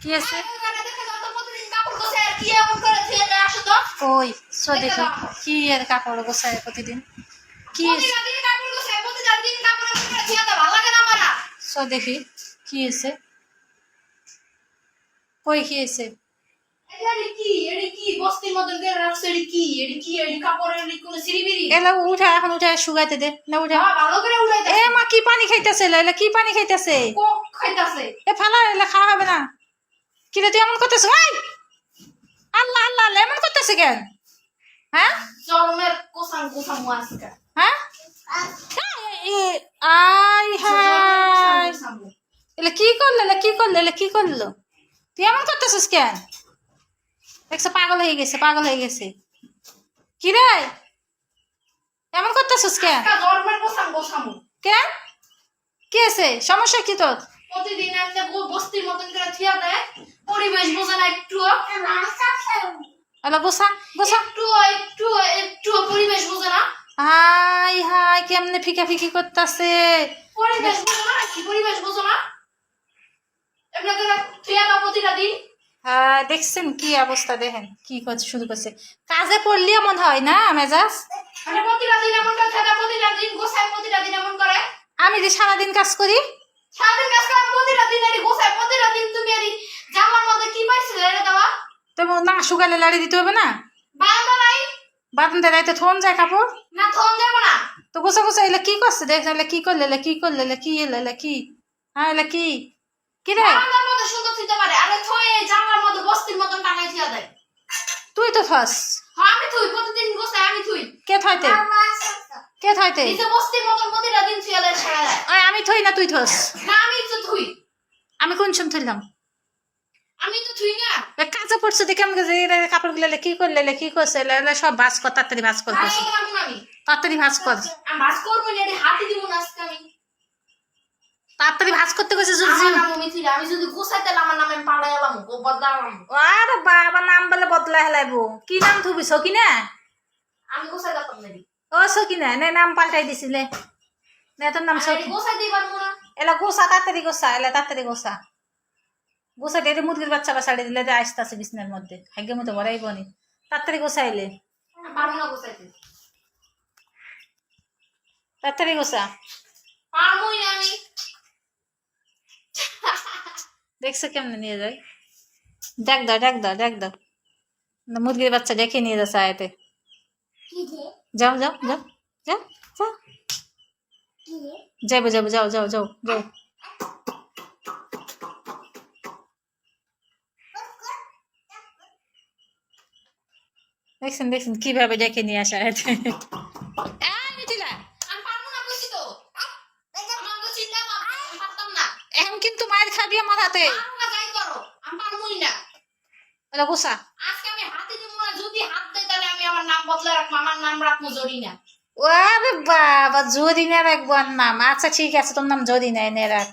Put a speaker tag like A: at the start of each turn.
A: কি আছে? ওই সো দেখো কি এর কাপড় গোছায় প্রতিদিন? কি। সো দেখি কি আছে কই কি আছে এলা উঠা এখন উঠা শুকাইতে দে না উঠা।
B: হ্যাঁ ভালো করে উড়াই
A: এ মা কি পানি খাইতেছে এলা কি পানি খাইতেছে?
B: খাইতাছে।
A: এ ফালা এলা খাওয়া হবে না। কি রে তুই এমন করতেছ? ভাই আল্লাহ আল্লাহ আল্লাহ, এমন করতেছে কেন? হ্যাঁ?
B: জন্মের কোসাং কোসাং
A: হ্যাঁ? আই হাই এলা কি করলে এলা কি করলে এলা কি করল? তুই এমন করতেছিস কেন? দেখছ পাগল হয়ে গেছে পাগল হয়ে গেছে। কি রে? এমন করতেছিস কেন?
B: কোসামু
A: কেন? কি আছে সমস্যা কি তোর?
B: প্রতিদিন একটা গো- বস্তির মতন করে থিয়া দেয় পরিবেশ বোঝে না একটু
A: এলা গোসা গোসা
B: একটু একটু একটু পরিবেশ বোঝে না।
A: হাই হাই কেমনে ফিকা ফিকি করতেছে?
B: পরিবেশ বোঝে না কি পরিবেশ বোঝে না? এমনি করে থিয়া দাও প্রতিটা দিন।
A: হ্যাঁ দেখছেন কি অবস্থা দেখেন কি করছে শুরু করছে। কাজে পড়লে এমন হয় না মেজাজ?
B: মানে প্রতিটা দিন এমন করে প্রতিটা দিন গোছায় প্রতিটা দিন এমন করে।
A: আমি যে সারাদিন কাজ করি
B: সারাদিন কাজ করা প্রতিটা দিন এরই গোছায় প্রতিটা দিন তুমি এরই জামার মধ্যে কি পাইছিলে এটা দেওয়া?
A: তো না শুকালে লাড়ি দিতে হবে না?
B: বারান্দা নাই
A: বাদন দাঁড়াইতে থন যায় কাপড়?
B: না থন দেবো না।
A: তো গোসা গোসা এলে কি করছে? দেখ এলে কি করলে এলে কি করলে এলে কি এলে এলে কি? হ্যাঁ এলে কি? কি রে?
B: বারান্দার মধ্যে সুন্দর থইতে পারে। আরে থয়ে জামার মধ্যে বস্তির মতন টাঙাই দেয়।
A: তুই তো থস।
B: হ্যাঁ আমি থুই প্রতিদিন গোছায় আমি থুই।
A: কে থইতে কে থইতে।
B: দেয়
A: আমি থই না তুই থস।
B: না আমি তো থুই।
A: আমি কোন সময় থইলাম?
B: আমি তো থুই না।
A: কাজে পড়ছে দেখে এরা কাপড়গুলো কি করলে কি করছে এলে সব ভাজ কর তাড়াতাড়ি ভাজ কর
B: আমি।
A: তাড়াতাড়ি ভাজ কর।
B: আমি মাছ করব না হাতে দিব না আজকে আমি।
A: তাড়াতাড়ি ভাজ করতে গেছে
B: আমি যদি গোছাইতে আমার নামে পাড়াই এলাম ও বদলাম
A: আরে বাবা নাম বলে বদলা হেলাইব। কি নাম থুবি সকিনা
B: আমি গোছাই দিতাম না
A: ও সকিনা নে নাম পাল্টাই দিছিলে। নে তোর নাম সকি
B: না
A: এলা গোসা তাড়াতাড়ি গোসা এলা তাড়াতাড়ি গোসা গোসা ডেটে মুরগির বাচ্চা বা দিলে আসতে আছে বিছনার মধ্যে। ভাগ্যের মতো ভরাই বনি তাড়াতাড়ি গোসা এলে।
B: না
A: তাড়াতাড়ি গোসা
B: না
A: দেখছ কেমনে নিয়ে যায়। দেখ দাও দেখ দাও দেখ দাও না, মুরগির বাচ্চা দেখে নিয়ে যাচ্ছে আয়তে যাও যাও যাও যাও যাও। যাব যাব যাও যাও যাও যাও। দেখছেন দেখছেন কীভাবে ডেকে নিয়ে আসা এখন কিন্তু মায়ের খাবি আমার হাতে গোসা।
B: আজকে আমি হাতে দিব না যদি হাত দেয় তাহলে আমি আমার নাম বদলে রাখব, আমার নাম রাখব জরিনা।
A: ও বাবা, জরিনা রাখব নাম। আচ্ছা ঠিক আছে তোর নাম জরিনা, এনে রাখ।